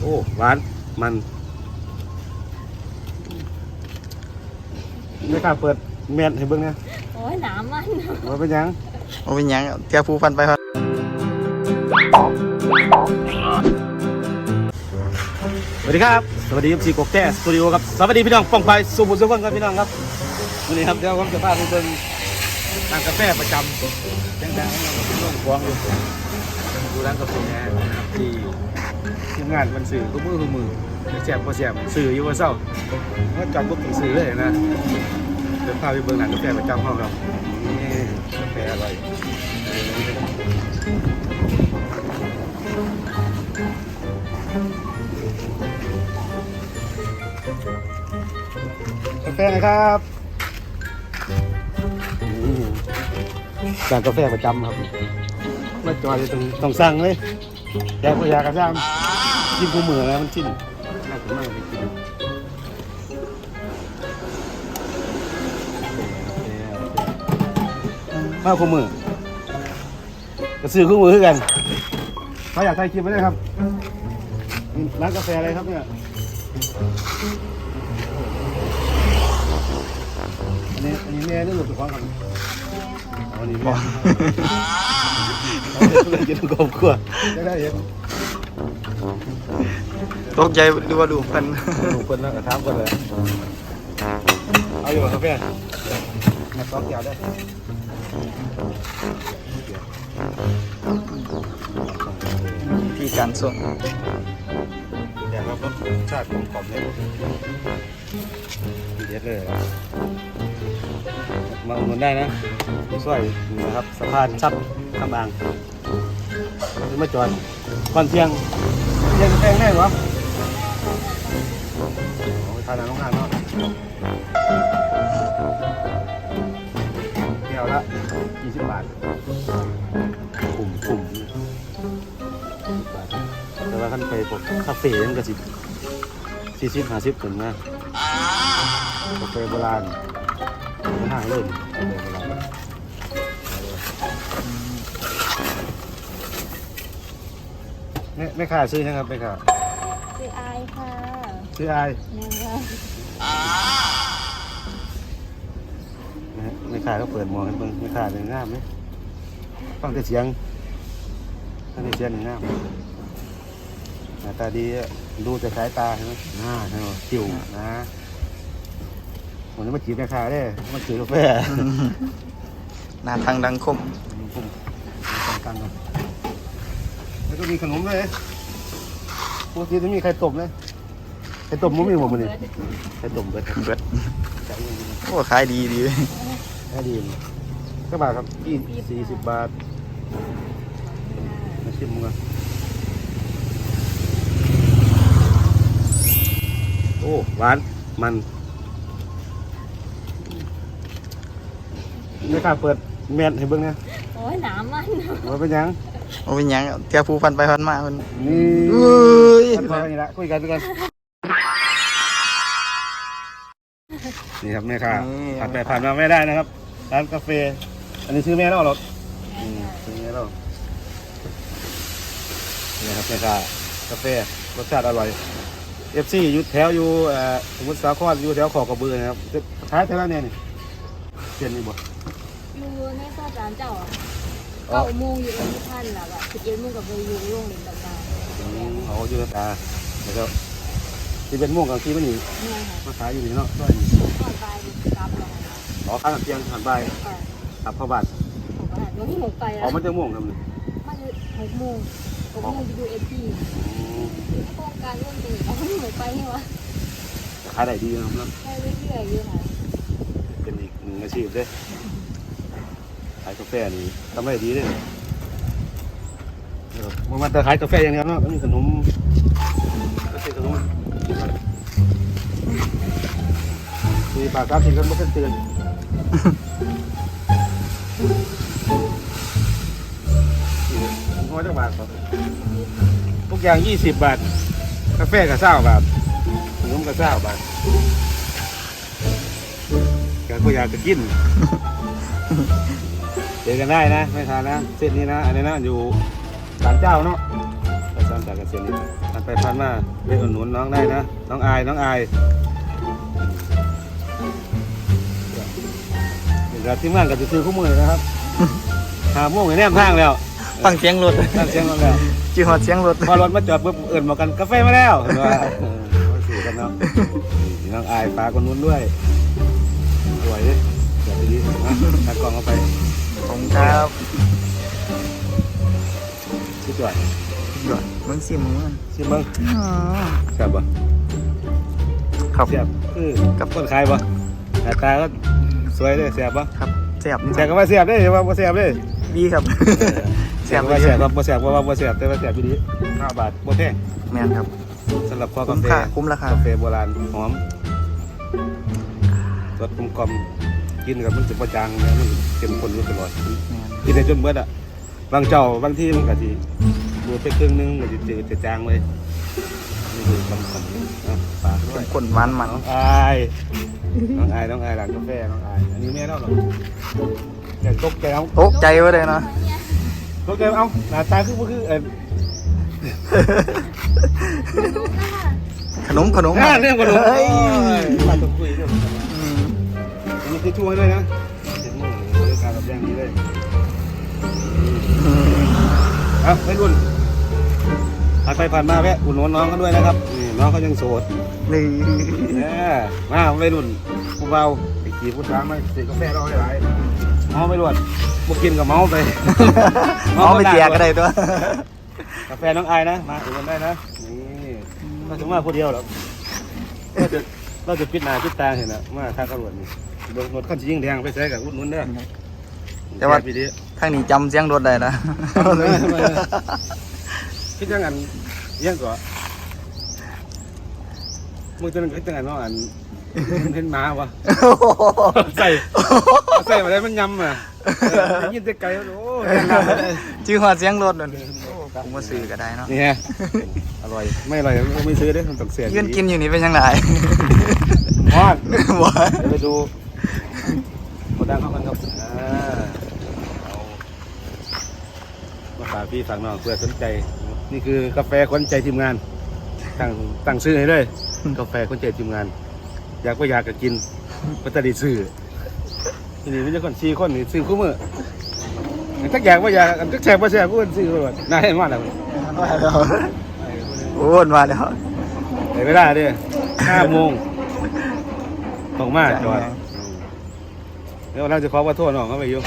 โอ้ หวาน มันไม่กล้าเปิดแมสให้เบิ่งนะโอ้ยหนามันว่าเป็นหยังโอ้เป็นหยังเตียผู้ฟันไปครับสวัสดีครับ สวัสดีครับซีกกแต้สตูดิโอครับ สวัสดีพี่น้องป้องไฟสุภุสุขนครับพี่น้องครับวันนี้ครับเดี๋ยวผมจะพาไปเบิ่งร้านกาแฟประจำดังๆของเราเป็นเรื่องควงอยู่ดูร้านกาแฟนะครับที่ทีม งานมันสื่อทุกมือทุกมือแสบพอแสบสื่ออยู่ว่าเศร้าก็จอดปุ๊บถึงสื่อเลยนะเดี๋ยวพาไปเบิ่งร้านกาแฟประจำของเรานี่กาแฟอร่อยกาแฟนะครับนี่ร้านกาแฟประจำครับมาจอดอยู่ตรงต้องสั่งเลยอยากก็อยากกระซ้ำ กินกูมือนะมันชิ้นน่าจะมากเลยกินมาคู่มือก็ซื้อคู่มือคือกันเขาอยากถ่ายคลิปไว้เลยครับนี่ร้านกาแฟอะไรครับเนี่ยอันนี้อันนี้แม่หรือลูกตัวของครับอันนี้แม่เราเลยกินกบกลัวจะได้เห็น ตกใจดูว่าดูฟันลูกคนแล้วก็ถามคนเลยเอาอยู่กับกาแฟมาสองแก้วได้ที่การส่งอยากรับรสชาติกลมกล่อมเลยดีเด็ดเลยนะมาอุดหนุนได้นะสวยนะครับสะพานชับคำบางนี่มาจอด ก่อนเที่ยงเที่ยงแพงแน่เหรอเอาไปทานอาหารโรงงานเนาะเที่ยวละ20บาทคุ้มคุ้มบาทแต่ว่าขั้นไปพวกคาเฟ่มันก็สิสี่สิบห้าสิบถึงนะกาแฟโบราณไม่ห่างเลยกาแฟโบรา ไม่ไม่ขาซื้อนะครับไม่ขาคืออายค่ะซื้ออายแม่ว่านะฮะไม่ขาก็เปิดหมอให้เบิ่งไม่ขาเลยงามไหมฟังแต่เสียงฟังแต่เสียงนี่งามหน้าตาดีอะดูแต่สายตาใช่ไหมหน้าใช่ไหมจิ๋วนะผมจะมาจีบแม่ค้าได้มาซื้อกาแฟ หน้าทางดังคมปุ่มสำคัญนะ แล้วก็มีขนมด้วยปกติจะมีไข่ต้มเลยไข่ต้มมันมีหมดมันนี่ไข่ต้มเบิดครับเบิดใส่ยังไงโอ้ขายดีดีแค่ดีเลยก็บาทครับยี่สี่สิบบาทมาชิมมึงอะโอ้หวานมันไม่กล้าเปิดแมสให้เบิ่งนะโอ้ยหนามันว่าเป็นหยัง โอ้เป็นหยังเตียผู้ฟันไปฟันมามันนี่เอ้ยคุยกันนี่ละคุยกันคุยกันนี่ครับแม่ค้าผ่านไปผ่านมาไม่ได้นะครับ ร้านกาแฟ อันนี้ชื่อแม่เราเหรออืมชื่อแม่เรานี่ครับแม่ค้ากาแฟรสชาติอร่อยเอฟซีอยู่แถวอยู่เอ่อสมุทรสาครอยู่แถวขอกระเบือนะครับท้ายแถวนั้นเนี่ยนี่เปลี่ยนนี่บ่อยู่ในซอยจานเจ้าอะอ๋อ เก้าโมงอยู่เอ็นที่พันแล้วแบบสิบเอ็ดโมงกับไปอยู่โรงเรียนต่างอืมเขาอยู่ในตาแล้วก็ที่เป็นม่วงกับที่มันนี่ๆเนี่ยค่ะมาขายอยู่นี่เนาะซอยนี่ทอดไปกลับแล้วอ๋อข้างเตียงหันไปค่ะขับเข้าบ้านผมก็หันวันที่หกไปอ๋แล้อวมันจะม่วงครับนี่มาถึงหกโมงหกโมงไปดูเอทีโครงการร่วมกันเอาที่หกไปให้วะขายได้ดีนะครับเนาะให้เรื่อยๆอยู่ค่ะเป็นอีกหนึ่งอาชีพเด้ ขายกาแฟนี่ทำได้ดีเลยมันมาแต่ขายกาแฟอย่างเดียวเนาะก็มีขนมก็เป็นขนมสี่บาทสาสิบกันไม่กันเตือนน้อยจักบาทครับทุกอย่างยี่สิบบาท กาแฟกับเศร้าบาทขนมกับเศร้าบาทกก็อยากจะกิน อกันได้นะไม่ทานนะเส้นนี้นะอันนี้นะอยู่ศาลเจ้าเนาะไปศาลเจ้าจากเกษียณนี่ผ่านไปผ่านมาไปอุดหนุนน้องได้นะน้องอายน้องอายเดี๋ยวทีมงานกับจะซื้อคู่มือนะครับหาโม่งในแนมทางแล้วฟังเสียงรถตั้งเสียงมาแล้วจีฮอดเสียงรถพอรถมาจอดปุ๊บเอิ่นมากันกาแฟมาแล้วเห็นว่าเออมาสู่กันเนาะนี่น้องอายปลาคนนู้นด้วยสวยดิเดี๋ยวดีๆนะตัดกล้องเข้าไป ผมครับชิดด้วยหยอดมึงสิมึงมันชิมมึงอืมแซ่บปะครับแซ่บคือกับคนขายปะหน้าตาก็สวยเลยแซ่บปะครับแซ่บนี่แซ่บก็ว่าแซ่บเด้ว่าบ่แซ่บเด้ดีครับแซ่บก็ว่าแซ่บว่าบ่แซ่บว่าบ่แซ่บแต่ว่าแซ่บอยู่ดีห้าบาทบ่แพงแมนครับสำหรับคอคุ้กามแฟค่าคุ้มราคากาแฟโบราณหอมรสกลมกลม กินกับมันจะประจางนะมันเข้มข้นอยู่ตลอดแมนกินได้จนเบิดอะบางเจ้าบางที่มันก็สิดูดไปครึ่งนึงก็สิจืดจะจางเลยนี่คือกำกำนะฝากด้วยข้นหวานมันน้องอายน้องอายน้องอายร้านกาแฟน้องอายอันนี้แม่เล่าหรอแกตกใจเอาตกใจไว้เลยเนาะตกใจเอาหน้าตาคือบ่คือเออขนมขนมอ่าเรื่องขนมเฮ้ยมาต้องคุยเรื่องอืมอันนี้ คือช่วยด้วยนะเห็นมือบริการแบบอย่างนี้เลยเอะไม่รุ่นผ่านไปผ่านมาแวะอุ่นนน้องเขาด้วยนะครับนี่น้องเขายังโสดนี่เออมาไม่รุ่นผู้เบาไอ้ขี่ผู้ช้างมาสีกาแฟเราให้หลายเมาไม่รวดบุกินกับเมาไปเอาไปแจกก็ได้ตัวกาแฟน้องไอายนะมาอุ่นนได้นะนี่เราจะมาคนเดียวหรอกเราจะเราจะปิดหน้าปิดตาเห็นนะมาทางกระโดดนี่ โดนรถขั้นชิงแดงไปใช้กับอุ่นนุ่นเด้อแต่ว่าแกปีนี้ข้างนี้จำเสียงรถได้นะคิดยังอันเยังก่อนมือจะนึงคิดยังอันเนาะอันเห็นเห็นหมาวะใส่ใส่มาได้มันยำอะเออได้ยินแต่ไกลโอ้ยยังงามเลยชื่อฮอดเสียงรถนั่นผมมาซื้อก็ได้เนาะนี่ไงอร่อยไม่อร่อยไม่ซื้อเด้มันต้องเสียยืนกินอยู่นี่เป็นยังไง มอดว้าเดี๋ยวไปดูโก ดังเขากันครับอ่าเอามาฝากพี่ฝากน้องเพื่อสนใจ นี่คือกาแฟคนใจทีมงานตั้งตั้งซื้อให้เลยกาแฟคนใจทีมงาน อยากก็อยากก็กินก็จะได้ซื้อทีนี้ไม่ใช่คนซีคนนี่ซื้อคู่มือถ้าอยากว่าอยากอันก็แชร์ว่าแชร์กูก็ซื้อหมดน่าเห็นมากเลยโอ้วนมาแล้วเดี๋ยวเวลาดิห้าโมงตรงมากจอด เดี๋ยวเราจะขอว่าโทษน้องเขาไปอยู่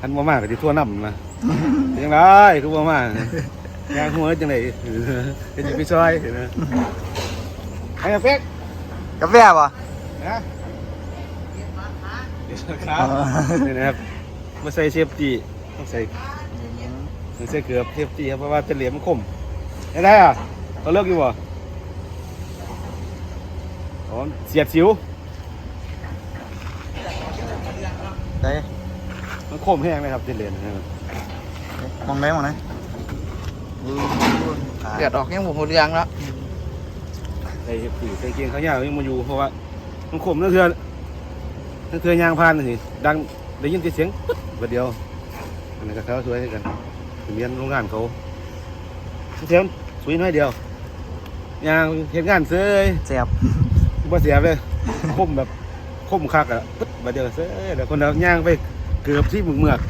อันบ่มากก็จะทั่วน้ำนะยังไงคือบ่มากยางหัวจังไหนเป็นจะไปซอยเห็นไหมไอ้เฟกกาแฟป่ะนะครับนี่นะครับมาใส่เชฟตีต้องใส่ต้องใส่เกลือเชฟตีครับเพราะว่าจะเหลียมมันคมได้ได้อะเขาเลิกอยู่บ่อ๋อเสียดสิว ได้มันคมแห้งเลยครับจะเหลียมนะครับมองได้มองได้เดือดออกยังผมหมดเรื่องแล้วใส่เชฟตีใส่เกียงเขายาวยังมาอยู่เพราะว่ามันคมนั่นคือนั่นคือยางพานนี่ดังได้ยินแต่เสียงปึ๊ดประเดียวอันนี้ก็เขาสวยด้วยกันทะเบียนโรงงานเขาเสียงสวยน้อยเดียวยางเห็นงานเสยแซ่บบ่เสียบเลยคมแบบ คมคักอะปึ๊ดมาเดียวเสยแล้วคนเราย่างไปเกือบที่มึงเมือก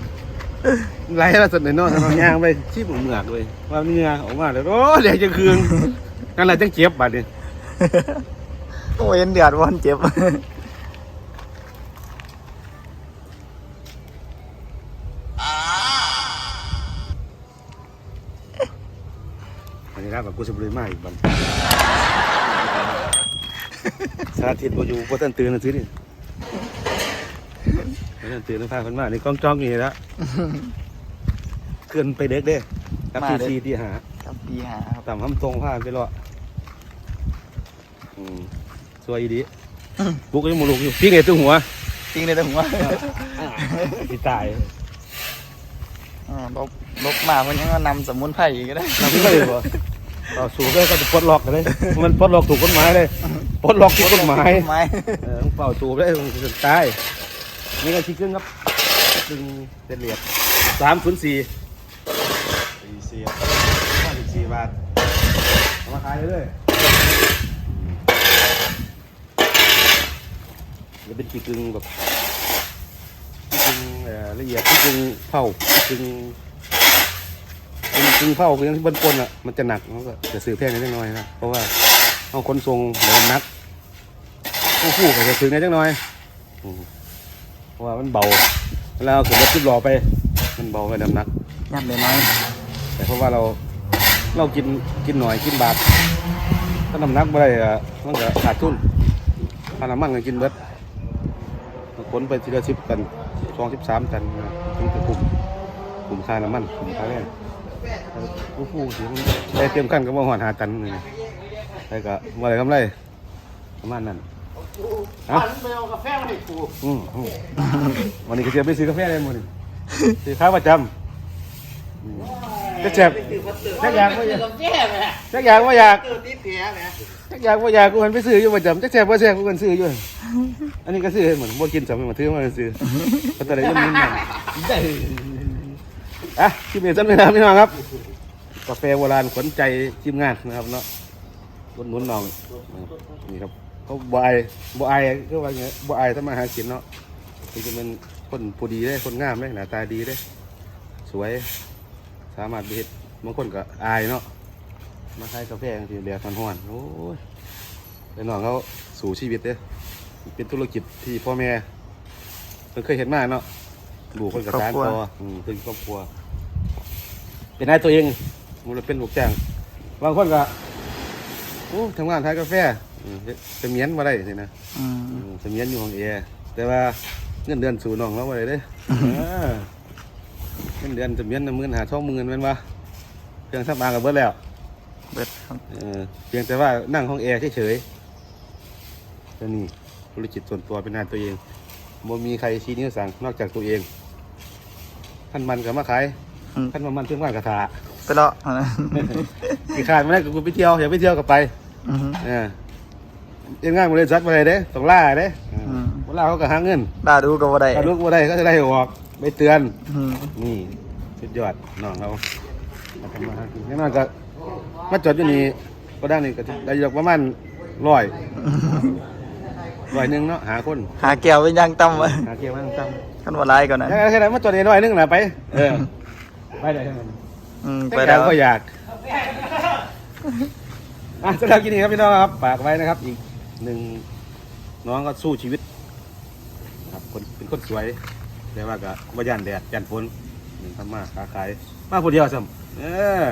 ไรละสุดในนอกเราย่างไปที่มึงเมือกเลยว่าเนื้อออกมาแล้วโอ้เดี๋ยวจะคืนนั่นแหละจังเจ็บบัดนี้โอ้ยเดือดวันเจ็บอันนี้ครับแบบกูจะบริมาอีกบันสาธิตบ่อยู่บ่ทันตื่นนะซื้อนี่ บ่ทันตื่นแล้วพาคนมานี่กล้องจ้องนี่ละเกินไปเด็กเด้กับมาทีเด้อซีที่หาครับปีหาครับ ต่ำห้ำตรงผ่านไปรอดอืมสวยดีบุกยังมูลุกอยู่พี่ไงตัวหัวจริงเลยแต่ผมว่าพี่ตายอ่าลบลบมาเพิ่นยังว่านำสมุนไพรอีกก็ได้ทำไม่ได้บ่ต่อสู้ก็ก็จะปลดล็อกกันเลย มันปลดล็อกถูกกฎหมายเลยปลดล็อกถูกกฎหมาย ไม้เออต้องเป่าสูบได้ต้องจะตาย นี่ก็ชิคกึ้งครับดึงเส้นเหลียดสามศูนย์สี่สี่สี่ห้าสิบาทเอามาขายเรื่อยๆแล้วเป็นขี้กึ่งแบบขี้กึ่งเอ่อละเอียดขี้กึ่งเผาขี้กึ่งขี้กึ่งเผาคือยังที่บนปนอะมันจะหนักมันก็จะซื้อแพงนิดหน่อยนะเพราะว่าเอาคนทรงเลยนักผู้ผู้ก็จะซื้อนิดหน่อยอืมเพ ราะว่ามันเบาเวลาเอาขึ้นรถขึ้นรอไป มันเบาไปน้ำหนัก ยับเลยน้อยแต่เพราะว่าเราเรากินกินหน่อยกินบาทถ้าน้ำหนักไม่ได้อะมันก็ขาดทุนถ้าน้ำมันก็กินเบิดขนไปทีละสิบตันสองสิบสามตันนะมันจะคุ้มคุ้มค่าน้ำมันคุ้มค่าแรงผู้ผู้เสียงได้เตรียมกันก็มาหอนหาตันนี่ได้ก็มาอะไรกำไรประมาณนั้น เอ้าไปเอากาแฟมาให้กูอืมอืมวันนี้ก็จะไปซื้อกาแฟได้หมดนี่ซื้อข้าวประจำอืมจะเจ็บจักอยากบ่อยากกาแฟไหมจักอยากว่าอยากเกิดที่แผลไหมจักอยากว่าอยากกูมันไปซื้ออยู่ประจำจักแซ่บว่าแซ่บกูมันซื้ออยู่ อันนี้ก็ซื้อเหมือนบ่กินสำมันมาถือมาซื้อก็แต่ได้ยินนิดหน่อยอะที่เมียสันไม่นานพี่น้องครับ กาแฟโบราณขวัญใจทีมงานนะครับเนาะรถหนุนน้องนี่ครับ เขาบอายบอายก็ว่าไงบอายถ้ามาหากินเนาะคือจะเป็นคนผู้ดีได้คนงามได้หน้าตาดีได้สวย สามารถเฮ็ดบางคนก็อายเนาะมาขายกาแฟจังซี่แดดร้อนๆโอ้ยแต่น้องเขาสู่ชีวิตเด้เป็นธุรกิจที่พ่อแม่เพิ่นเคยเห็นมาเนาะลูกเพิ่นก็สานต่ออืมถึงครอบครัว เป็นนายตัวเองมันเป็นลูกจ้างบางคนก็โอ้ทำงานขายกาแฟ อืมเสมียนมาได้สินะอืมอืมเสมียนอยู่ของเอแต่ว่าเงินเดือนสู่น้องเราบ่ได้เด้เออเงินเดือนเสมียนน่ะหมื่นหาช่องหมื่นแม่นบ่เครื่องสำอางก็เบิดแล้ว เบิดครับเออเพียงแต่ว่านั่งห้องแอร์เฉยๆแค่นี้ธุรกิจส่วนตัวเป็นงานตัวเองบ่มีใครชี้นิ้วสั่งนอกจากตัวเองท่านมันก็มาขายอืมท่านมันมันเพื่อนว่านกระถาไปเลาะอันนั้นกี่ขาดไม่ได้ก็กูไปเที่ยวอยากไปเที่ยวก็ไปอือฮึเออ เอ็นงานบริษัทมาเลยเด้ต้องล่าเด้เอออืมเวลาเขาก็หาเงินด่าดูก็บ่ได้ถ้าลูกบ่ได้ก็จะได้ออกไปเตือน อืมนี่สุดยอดน้องเขามาทำมาหากินแน่นอนก็มาจอดอยู่นี่ก็ได้นี่ก็จะได้อยู่ประมาณร้อยร้อยหนึ่งเนาะหาคนหาแก้วเป็นยังต่ำไว้หาเกี่ยวมาตั้งคันว่าหลายก่อนนะๆแค่ไหนมาจอดนี่ร้อยหนึงนะไป เออไปได้ทั้งนั้น อืมไปไปแล้แล้วว ก็อยาก อะสำหรับกินนี้ครับพี่น้องครับฝากไว้นะครับอีก หนึ่งน้องก็สู้ชีวิตครับคนเป็นคนสวยแต่ว่าก็บ่ยันแดดยันฝนหนึ่งทำมาค้าขายมาผู้เดียวซ้ำเออ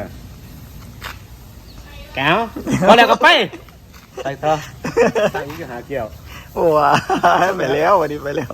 แก้วพอแล้วก็ไปไปต่อไปอีกก็หาเกี่ยว โอ้ว้าไปแล้ววันนี้ไปแล้ว